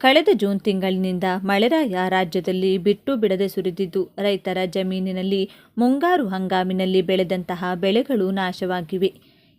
ಕಳೆದ ಜೂನ್ ತಿಂಗಳಿನಿಂದ ಮಳೆರಾಯ ರಾಜ್ಯದಲ್ಲಿ ಬಿಟ್ಟು ಬಿಡದೆ ಸುರಿದಿದ್ದು, ರೈತರ ಜಮೀನಿನಲ್ಲಿ ಮುಂಗಾರು ಹಂಗಾಮಿನಲ್ಲಿ ಬೆಳೆದಂತಹ ಬೆಳೆಗಳು ನಾಶವಾಗಿವೆ.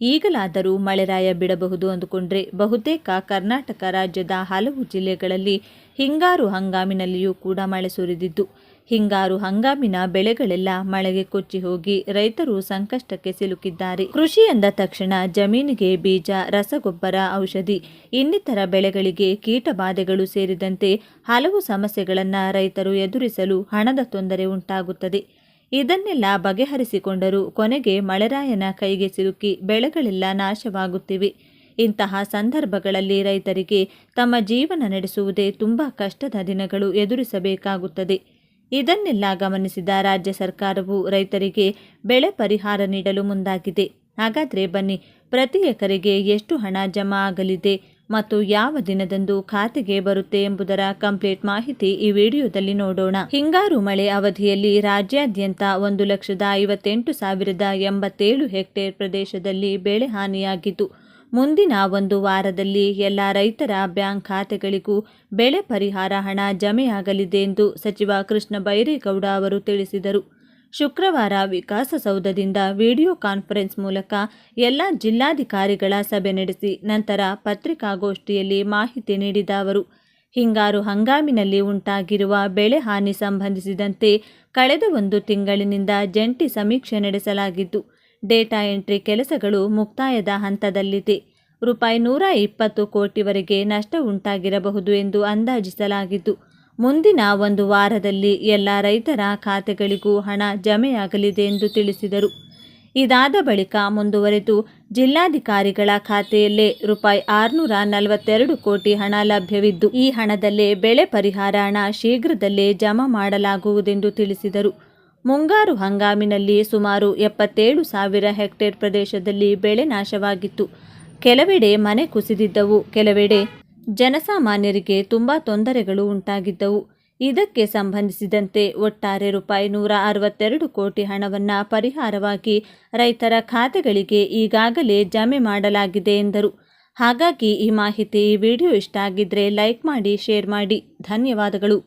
ಈಗಲಾದರೂ ಮಳೆರಾಯ ಬಿಡಬಹುದು ಅಂದುಕೊಂಡ್ರೆ ಬಹುತೇಕ ಕರ್ನಾಟಕ ರಾಜ್ಯದ ಹಲವು ಜಿಲ್ಲೆಗಳಲ್ಲಿ ಹಿಂಗಾರು ಹಂಗಾಮಿನಲ್ಲಿಯೂ ಕೂಡ ಮಳೆ ಸುರಿದಿದ್ದು. ಹಿಂಗಾರು ಹಂಗಾಮಿನ ಬೆಳೆಗಳೆಲ್ಲ ಮಳೆಗೆ ಕೊಚ್ಚಿ ಹೋಗಿ ರೈತರು ಸಂಕಷ್ಟಕ್ಕೆ ಸಿಲುಕಿದ್ದಾರೆ. ಕೃಷಿ ಎಂದ ತಕ್ಷಣ ಜಮೀನಿಗೆ ಬೀಜ, ರಸಗೊಬ್ಬರ, ಔಷಧಿ, ಇನ್ನಿತರ ಬೆಳೆಗಳಿಗೆ ಕೀಟಬಾಧೆಗಳು ಸೇರಿದಂತೆ ಹಲವು ಸಮಸ್ಯೆಗಳನ್ನು ರೈತರು ಎದುರಿಸಲು ಹಣದ ತೊಂದರೆ ಉಂಟಾಗುತ್ತದೆ. ಇದನ್ನೆಲ್ಲ ಬಗೆಹರಿಸಿಕೊಂಡರೂ ಕೊನೆಗೆ ಮಳೆರಾಯನ ಕೈಗೆ ಸಿಲುಕಿ ಬೆಳೆಗಳೆಲ್ಲ ನಾಶವಾಗುತ್ತಿವೆ. ಇಂತಹ ಸಂದರ್ಭಗಳಲ್ಲಿ ರೈತರಿಗೆ ತಮ್ಮ ಜೀವನ ನಡೆಸುವುದೇ ತುಂಬ ಕಷ್ಟದ ದಿನಗಳು ಎದುರಿಸಬೇಕಾಗುತ್ತದೆ. ಇದನ್ನೆಲ್ಲ ಗಮನಿಸಿದ ರಾಜ್ಯ ಸರ್ಕಾರವು ರೈತರಿಗೆ ಬೆಳೆ ಪರಿಹಾರ ನೀಡಲು ಮುಂದಾಗಿದೆ. ಹಾಗಾದರೆ ಬನ್ನಿ, ಪ್ರತಿ ಎಕರೆಗೆ ಎಷ್ಟು ಹಣ ಜಮಾ ಆಗಲಿದೆ ಮತ್ತು ಯಾವ ದಿನದಂದು ಖಾತೆಗೆ ಬರುತ್ತೆ ಎಂಬುದರ ಕಂಪ್ಲೀಟ್ ಮಾಹಿತಿ ಈ ವಿಡಿಯೋದಲ್ಲಿ ನೋಡೋಣ. ಹಿಂಗಾರು ಮಳೆ ಅವಧಿಯಲ್ಲಿ ರಾಜ್ಯಾದ್ಯಂತ ಒಂದು ಲಕ್ಷದ ಐವತ್ತೆಂಟು ಸಾವಿರದ ಎಂಬತ್ತೇಳು ಹೆಕ್ಟೇರ್ ಪ್ರದೇಶದಲ್ಲಿ ಬೆಳೆ ಹಾನಿಯಾಗಿದ್ದು ಮುಂದಿನ ಒಂದು ವಾರದಲ್ಲಿ ಎಲ್ಲ ರೈತರ ಬ್ಯಾಂಕ್ ಖಾತೆಗಳಿಗೂ ಬೆಳೆ ಪರಿಹಾರ ಹಣ ಜಮೆಯಾಗಲಿದೆ ಎಂದು ಸಚಿವ ಕೃಷ್ಣ ಬೈರೇಗೌಡ ಅವರು ತಿಳಿಸಿದರು. ಶುಕ್ರವಾರ ವಿಕಾಸಸೌಧದಿಂದ ವಿಡಿಯೋ ಕಾನ್ಫರೆನ್ಸ್ ಮೂಲಕ ಎಲ್ಲ ಜಿಲ್ಲಾಧಿಕಾರಿಗಳ ಸಭೆ ನಡೆಸಿ ನಂತರ ಪತ್ರಿಕಾಗೋಷ್ಠಿಯಲ್ಲಿ ಮಾಹಿತಿ ನೀಡಿದ ಅವರು, ಹಿಂಗಾರು ಹಂಗಾಮಿನಲ್ಲಿ ಉಂಟಾಗಿರುವ ಬೆಳೆ ಹಾನಿ ಸಂಬಂಧಿಸಿದಂತೆ ಕಳೆದ ಒಂದು ತಿಂಗಳಿನಿಂದ ಜಂಟಿ ಸಮೀಕ್ಷೆ ನಡೆಸಲಾಗಿದ್ದು ಡೇಟಾ ಎಂಟ್ರಿ ಕೆಲಸಗಳು ಮುಕ್ತಾಯದ ಹಂತದಲ್ಲಿದೆ. ರೂಪಾಯಿ ನೂರ ಇಪ್ಪತ್ತು ಕೋಟಿವರೆಗೆ ನಷ್ಟ ಉಂಟಾಗಿರಬಹುದು ಎಂದು ಅಂದಾಜಿಸಲಾಗಿದ್ದು, ಮುಂದಿನ ಒಂದು ವಾರದಲ್ಲಿ ಎಲ್ಲ ರೈತರ ಖಾತೆಗಳಿಗೂ ಹಣ ಜಮೆಯಾಗಲಿದೆ ಎಂದು ತಿಳಿಸಿದರು. ಇದಾದ ಬಳಿಕ ಮುಂದುವರೆದು ಜಿಲ್ಲಾಧಿಕಾರಿಗಳ ಖಾತೆಯಲ್ಲೇ ರೂಪಾಯಿ ಆರುನೂರ ನಲವತ್ತೆರಡು ಕೋಟಿ ಹಣ ಲಭ್ಯವಿದ್ದು, ಈ ಹಣದಲ್ಲೇ ಬೆಳೆ ಪರಿಹಾರ ಹಣ ಶೀಘ್ರದಲ್ಲೇ ಜಮಾ ಮಾಡಲಾಗುವುದೆಂದು ತಿಳಿಸಿದರು. ಮುಂಗಾರು ಹಂಗಾಮಿನಲ್ಲಿ ಸುಮಾರು ಎಪ್ಪತ್ತೇಳು ಸಾವಿರ ಹೆಕ್ಟೇರ್ ಪ್ರದೇಶದಲ್ಲಿ ಬೆಳೆ ನಾಶವಾಗಿತ್ತು. ಕೆಲವೆಡೆ ಮನೆ ಕುಸಿದಿದ್ದವು, ಕೆಲವೆಡೆ ಜನಸಾಮಾನ್ಯರಿಗೆ ತುಂಬ ತೊಂದರೆಗಳು ಉಂಟಾಗಿದ್ದವು. ಇದಕ್ಕೆ ಸಂಬಂಧಿಸಿದಂತೆ ಒಟ್ಟಾರೆ ರೂಪಾಯಿ ನೂರ ಅರವತ್ತೆರಡು ಕೋಟಿ ಹಣವನ್ನು ಪರಿಹಾರವಾಗಿ ರೈತರ ಖಾತೆಗಳಿಗೆ ಈಗಾಗಲೇ ಜಮೆ ಮಾಡಲಾಗಿದೆ ಎಂದರು. ಹಾಗಾಗಿ ಈ ಮಾಹಿತಿ ಈ ವಿಡಿಯೋ ಇಷ್ಟ ಆಗಿದ್ದರೆ ಲೈಕ್ ಮಾಡಿ, ಶೇರ್ ಮಾಡಿ. ಧನ್ಯವಾದಗಳು.